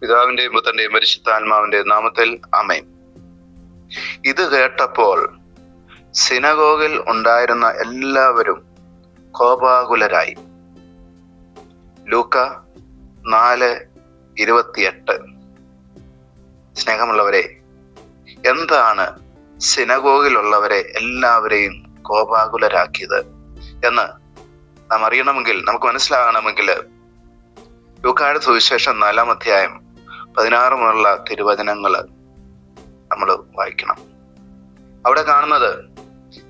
പിതാവിന്റെയും പുത്രന്റെയും പരിശുദ്ധാത്മാവിന്റെ നാമത്തിൽ അമേൻ ഇത് കേട്ടപ്പോൾ സിനഗോഗിൽ ഉണ്ടായിരുന്ന എല്ലാവരും കോപാകുലരായി. ലൂക്ക നാല് ഇരുപത്തിയെട്ട്. സ്നേഹമുള്ളവരെ എന്താണ് സിനഗോഗിലുള്ളവരെ എല്ലാവരെയും കോപാകുലരാക്കിയത് എന്ന് നാം അറിയണമെങ്കിൽ നമുക്ക് മനസ്സിലാകണമെങ്കിൽ ലൂക്കായുടെ സുവിശേഷം നാലാം അധ്യായം പതിനാറ് മുതലുള്ള തിരുവചനങ്ങൾ നമ്മൾ വായിക്കണം. അവിടെ കാണുന്നത്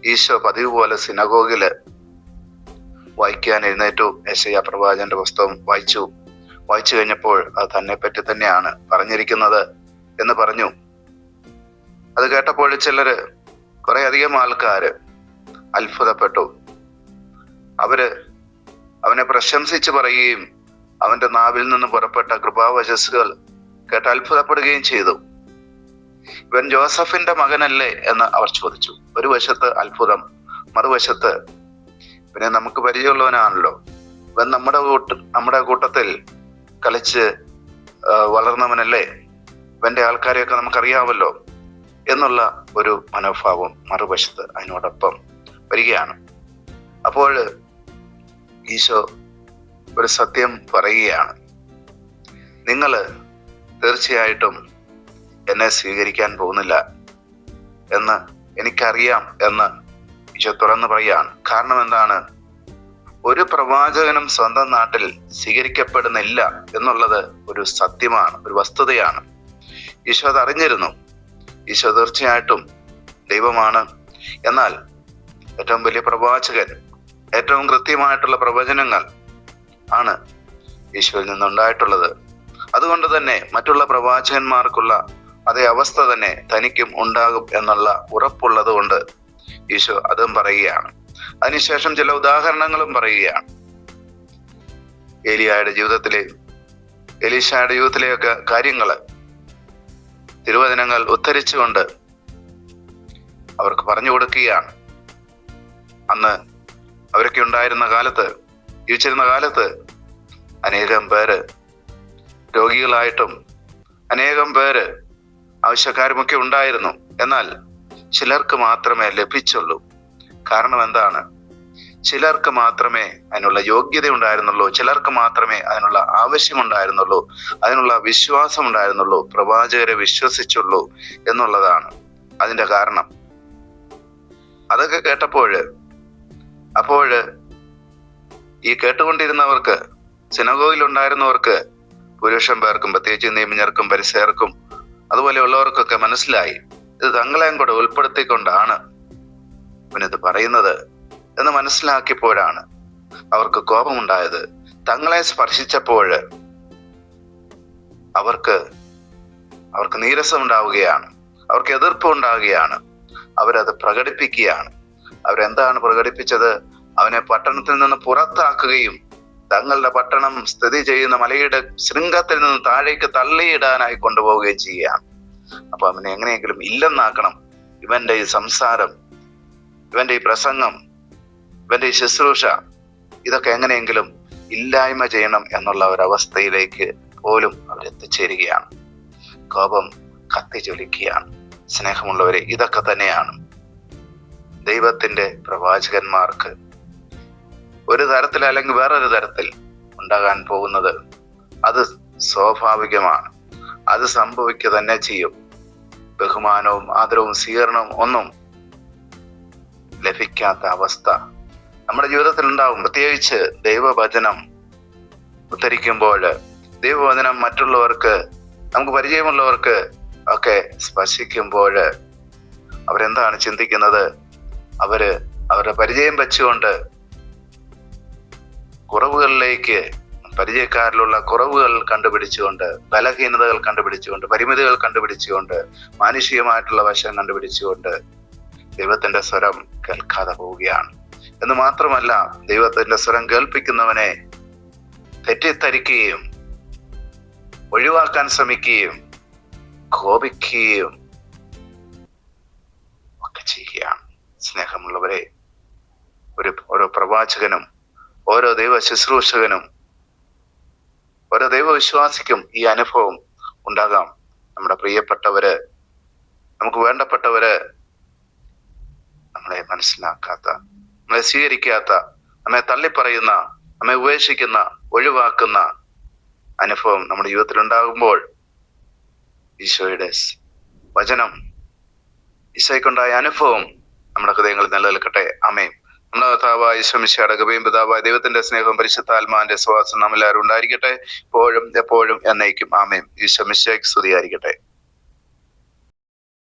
ഈശോ പതിവ് പോലെ സിനഗോഗിൽ വായിക്കാൻ എഴുന്നേറ്റു യശയ പ്രവാചന്റെ പുസ്തകം വായിച്ചു. വായിച്ചു കഴിഞ്ഞപ്പോൾ അത് തന്നെ പറ്റി തന്നെയാണ് പറഞ്ഞിരിക്കുന്നത് എന്ന് പറഞ്ഞു. അത് കേട്ടപ്പോൾ ചിലര് കുറെ അധികം ആൾക്കാര് അത്ഭുതപ്പെട്ടു. അവർ അവനെ പ്രശംസിച്ച് പറയുകയും അവന്റെ നാവിൽ നിന്ന് പുറപ്പെട്ട കൃപാവചസ്സുകൾ കേട്ട് അത്ഭുതപ്പെടുകയും ചെയ്തു. ഇവൻ ജോസഫിന്റെ മകനല്ലേ എന്ന് അവർ ചോദിച്ചു. ഒരു വശത്ത് അത്ഭുതം മറുവശത്ത് പിന്നെ നമുക്ക് പരിചയമുള്ളവനാണല്ലോ. ഇവൻ നമ്മുടെ കൂട്ട നമ്മുടെ കൂട്ടത്തിൽ കളിച്ച് വളർന്നവനല്ലേ? ഇവന്റെ ആൾക്കാരെയൊക്കെ നമുക്കറിയാമല്ലോ എന്നുള്ള ഒരു മനോഭാവം മറുവശത്ത് അതിനോടൊപ്പം വരികയാണ്. അപ്പോൾ ഈശോ ഒരു സത്യം പറയുകയാണ്. നിങ്ങൾ തീർച്ചയായിട്ടും എന്നെ സ്വീകരിക്കാൻ പോകുന്നില്ല എന്ന് എനിക്കറിയാം എന്ന് ഈശോ തുറന്നു പറയാണ് കാരണം എന്താണ്? ഒരു പ്രവാചകനും സ്വന്തം നാട്ടിൽ സ്വീകരിക്കപ്പെടുന്നില്ല എന്നുള്ളത് ഒരു സത്യമാണ് ഒരു വസ്തുതയാണ്. ഈശോ അത് അറിഞ്ഞിരുന്നു. ഈശോ തീർച്ചയായിട്ടും ദൈവമാണ്. എന്നാൽ ഏറ്റവും വലിയ പ്രവാചകൻ ഏറ്റവും കൃത്യമായിട്ടുള്ള പ്രവചനങ്ങൾ ആണ് ഈശോയിൽ നിന്നുണ്ടായിട്ടുള്ളത്. അതുകൊണ്ട് തന്നെ മറ്റുള്ള പ്രവാചകന്മാർക്കുള്ള അതേ അവസ്ഥ തന്നെ തനിക്കും ഉണ്ടാകും എന്നുള്ള ഉറപ്പുള്ളത് കൊണ്ട് ഈശോ അതും പറയുകയാണ്. അതിനുശേഷം ചില ഉദാഹരണങ്ങളും പറയുകയാണ്. ഏലിയായുടെ ജീവിതത്തിലെ എലീഷായുടെ ജീവിതത്തിലെയൊക്കെ കാര്യങ്ങൾ തിരുവചനങ്ങൾ ഉദ്ധരിച്ചുകൊണ്ട് അവർക്ക് പറഞ്ഞു കൊടുക്കുകയാണ്. അന്ന് അവരൊക്കെ ഉണ്ടായിരുന്ന കാലത്ത് ജീവിച്ചിരുന്ന കാലത്ത് അനേകം പേര് രോഗികളായിട്ടും അനേകം പേര് ആവശ്യക്കാരുമൊക്കെ ഉണ്ടായിരുന്നു. എന്നാൽ ചിലർക്ക് മാത്രമേ ലഭിച്ചുള്ളൂ. കാരണം എന്താണ്? ചിലർക്ക് മാത്രമേ അതിനുള്ള യോഗ്യത ഉണ്ടായിരുന്നുള്ളൂ ചിലർക്ക് മാത്രമേ അതിനുള്ള ആവശ്യമുണ്ടായിരുന്നുള്ളൂ. അതിനുള്ള വിശ്വാസം ഉണ്ടായിരുന്നുള്ളൂ പ്രവാചകരെ വിശ്വസിച്ചുള്ളൂ എന്നുള്ളതാണ് അതിന്റെ കാരണം. അതൊക്കെ കേട്ടപ്പോൾ അപ്പോൾ ഈ കേട്ടുകൊണ്ടിരുന്നവർക്ക് സിനഗോഗിൽ ഉണ്ടായിരുന്നവർക്ക് പുരുഷൻ പേർക്കും പ്രത്യേകിച്ച് നിയമജ്ഞർക്കും പരിസരർക്കും അതുപോലെയുള്ളവർക്കൊക്കെ മനസ്സിലായി. ഇത് തങ്ങളെയും കൂടെ ഉൾപ്പെടുത്തിക്കൊണ്ടാണ് ഇവനിത് പറയുന്നത് എന്ന് മനസ്സിലാക്കിയപ്പോഴാണ് അവർക്ക് കോപമുണ്ടായത്. തങ്ങളെ സ്പർശിച്ചപ്പോൾ അവർക്ക് അവർക്ക് നീരസം ഉണ്ടാവുകയാണ് അവർക്ക് എതിർപ്പ് ഉണ്ടാവുകയാണ് അവരത് പ്രകടിപ്പിക്കുകയാണ്. അവരെന്താണ് പ്രകടിപ്പിച്ചത്? അവനെ പട്ടണത്തിൽ നിന്ന് പുറത്താക്കുകയും തങ്ങളുടെ പട്ടണം സ്ഥിതി ചെയ്യുന്ന മലയുടെ ശൃംഗത്തിൽ നിന്ന് താഴേക്ക് തള്ളിയിടാനായി കൊണ്ടുപോവുകയും ചെയ്യുകയാണ്. അപ്പൊ അവനെ എങ്ങനെയെങ്കിലും ഇല്ലെന്നാക്കണം. ഇവന്റെ ഈ സംസാരം ഇവന്റെ ഈ പ്രസംഗം ഇവന്റെ ഈ ശുശ്രൂഷ ഇതൊക്കെ എങ്ങനെയെങ്കിലും ഇല്ലായ്മ ചെയ്യണം എന്നുള്ള ഒരവസ്ഥയിലേക്ക് പോലും അവർ എത്തിച്ചേരുകയാണ് കോപം കത്തിജ്വലിക്കുകയാണ്. സ്നേഹമുള്ളവരെ ഇതൊക്കെ തന്നെയാണ്. ദൈവത്തിന്റെ പ്രവാചകന്മാർക്ക് ഒരു തരത്തിൽ അല്ലെങ്കിൽ വേറൊരു തരത്തിൽ ഉണ്ടാകാൻ പോകുന്നത് അത് സ്വാഭാവികമാണ്. അത് സംഭവിക്കുക തന്നെ ചെയ്യും. ബഹുമാനവും ആദരവും സ്വീകരണവും ഒന്നും ലഭിക്കാത്ത അവസ്ഥ നമ്മുടെ ജീവിതത്തിൽ ഉണ്ടാവും. പ്രത്യേകിച്ച് ദൈവവചനം ഉദ്ധരിക്കുമ്പോൾ ദൈവവചനം മറ്റുള്ളവർക്ക് നമുക്ക് പരിചയമുള്ളവർക്ക് ഒക്കെ സ്പർശിക്കുമ്പോൾ അവരെന്താണ് ചിന്തിക്കുന്നത്? അവർ അവരുടെ പരിചയം വെച്ചുകൊണ്ട് കുറവുകളിലേക്ക് പരിചയക്കാരിലുള്ള കുറവുകൾ കണ്ടുപിടിച്ചുകൊണ്ട് ബലഹീനതകൾ കണ്ടുപിടിച്ചുകൊണ്ട് പരിമിതികൾ കണ്ടുപിടിച്ചുകൊണ്ട് മാനുഷികമായിട്ടുള്ള വശം കണ്ടുപിടിച്ചുകൊണ്ട് ദൈവത്തിന്റെ സ്വരം കേൾക്കാതെ പോവുകയാണ്. എന്ന് മാത്രമല്ല ദൈവത്തിന്റെ സ്വരം കേൾപ്പിക്കുന്നവനെ തെറ്റിദ്ധരിക്കുകയും ഒഴിവാക്കാൻ ശ്രമിക്കുകയും കോപിക്കുകയും ഒക്കെ ചെയ്യുകയാണ്. സ്നേഹമുള്ളവരെ ഒരു ഓരോ പ്രവാചകനും ഓരോ ദൈവ ശുശ്രൂഷകനും ഓരോ ദൈവവിശ്വാസിക്കും ഈ അനുഭവം ഉണ്ടാകാം. നമ്മുടെ പ്രിയപ്പെട്ടവര് നമുക്ക് വേണ്ടപ്പെട്ടവര് നമ്മളെ മനസ്സിലാക്കാത്ത നമ്മളെ സ്വീകരിക്കാത്ത നമ്മെ തള്ളിപ്പറയുന്ന നമ്മെ ഉപേക്ഷിക്കുന്ന ഒഴിവാക്കുന്ന അനുഭവം നമ്മുടെ ജീവിതത്തിൽ ഉണ്ടാകുമ്പോൾ ഈശോയുടെ വചനം ഈശോയ്ക്കുണ്ടായ അനുഭവം നമ്മുടെ ഹൃദയങ്ങളിൽ നിലനിൽക്കട്ടെ. നമ്മുടെ കർത്താവായ ഈശ്വമിശയുടെ ഗവയും പിതാവായ ദൈവത്തിന്റെ സ്നേഹം പരിശുദ്ധാത്മാന്റെ സ്വാസം നമ്മളെല്ലാവരും ഉണ്ടായിരിക്കട്ടെ. എപ്പോഴും എപ്പോഴും എന്നേക്കും. ആമേം ഈ ശ്രമിച്ചേക്ക് സ്തുതിയായിരിക്കട്ടെ.